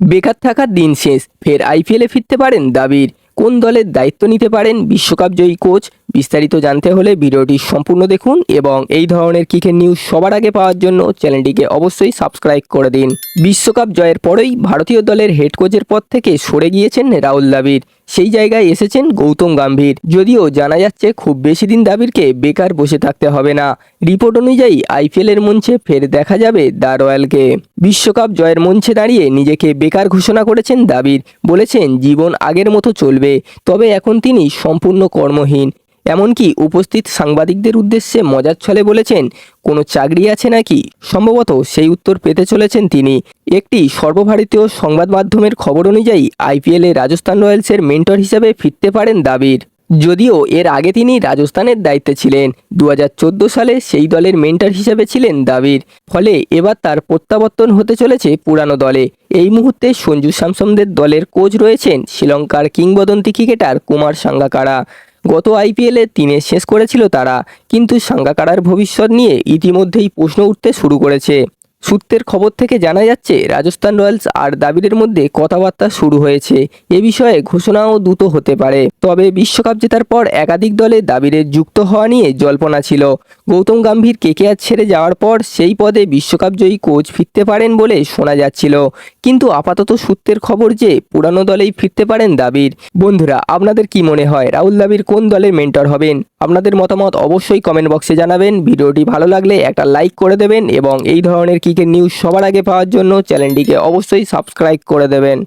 বেকার থাকার দিন শেষ। ফের আইপিএলে ফিরতে পারেন দাবির। কোন দলের দায়িত্ব নিতে পারেন বিশ্বকাপ জয়ী কোচ বিস্তারিত জানতে হলে ভিডিওটি সম্পূর্ণ দেখুন এবং এই ধরনের ক্রিকেট নিউজ সবার আগে পাওয়ার জন্য চ্যানেলটিকে অবশ্যই সাবস্ক্রাইব করে দিন। বিশ্বকাপ জয়ের পরেই ভারতীয় দলের হেড কোচের পদ থেকে সরে গিয়েছেন রাহুল দ্রাবিড়। সেই জায়গায় এসেছেন গৌতম গম্ভীর। যদিও জানা যাচ্ছে খুব বেশি দিন দাবিরকে বেকার বসে থাকতে হবে না। রিপোর্ট অনুযায়ী আইপিএলের মঞ্চে ফের দেখা যাবে দ্য রয়্যালকে। বিশ্বকাপ জয়ের মঞ্চে দাঁড়িয়ে নিজেকে বেকার ঘোষণা করেছেন দাবির বলেছেন, জীবন আগের মতো চলবে, তবে এখন তিনি সম্পূর্ণ কর্মহীন। এমনকি উপস্থিত সাংবাদিকদের উদ্দেশ্যে মজার ছলে বলেছেন, কোনো চাকরি আছে নাকি? সম্ভবত সেই উত্তর পেতে চলেছেন তিনি। একটি সর্বভারতীয় সংবাদ মাধ্যমের খবর অনুযায়ী, আইপিএলে রাজস্থান রয়্যালসের মেন্টর হিসেবে ফিরতে পারেন দাবির। যদিও এর আগে তিনি রাজস্থানের দায়িত্বে ছিলেন। দু হাজার চোদ্দ সালে সেই দলের মেন্টর হিসেবে ছিলেন দাবির। ফলে এবার তার প্রত্যাবর্তন হতে চলেছে পুরানো দলে। এই মুহূর্তে সঞ্জু স্যামসনদের দলের কোচ রয়েছেন শ্রীলঙ্কার কিংবদন্তি ক্রিকেটার কুমার সাঙ্গাকারা। গত আইপিএলে তিনে শেষ করেছিল তারা, কিন্তু সাঙ্গাকারার ভবিষ্যৎ নিয়ে ইতিমধ্যেই প্রশ্ন উঠতে শুরু করেছে। সূত্রের খবর থেকে জানা যাচ্ছে, রাজস্থান রয়্যালস আর দাবিরের মধ্যে কথাবার্তা শুরু হয়েছে। এ বিষয়ে ঘোষণাও দ্রুত হতে পারে। তবে বিশ্বকাপ জেতার পর একাধিক দলে দাবিরের যুক্ত হওয়া নিয়ে জল্পনা ছিল। গৌতম গম্ভীর কেকেআর ছেড়ে যাওয়ার পর সেই পদে বিশ্বকাপ জয়ী কোচ ফিরতে পারেন বলে শোনা যাচ্ছিল। কিন্তু আপাতত সূত্রের খবর যে পুরানো দলেই ফিরতে পারেন দাবির। বন্ধুরা, আপনাদের কি মনে হয়? রাহুল দাবির কোন দলের মেন্টর হবেন? আপনাদের মতামত অবশ্যই কমেন্ট বক্সে জানাবেন। ভিডিওটি ভালো লাগলে একটা লাইক করে দেবেন এবং এই ধরনের ক্রিকেট নিউজ সবার আগে পাওয়ার জন্য চ্যানেলটিকে অবশ্যই সাবস্ক্রাইব করে দেবেন।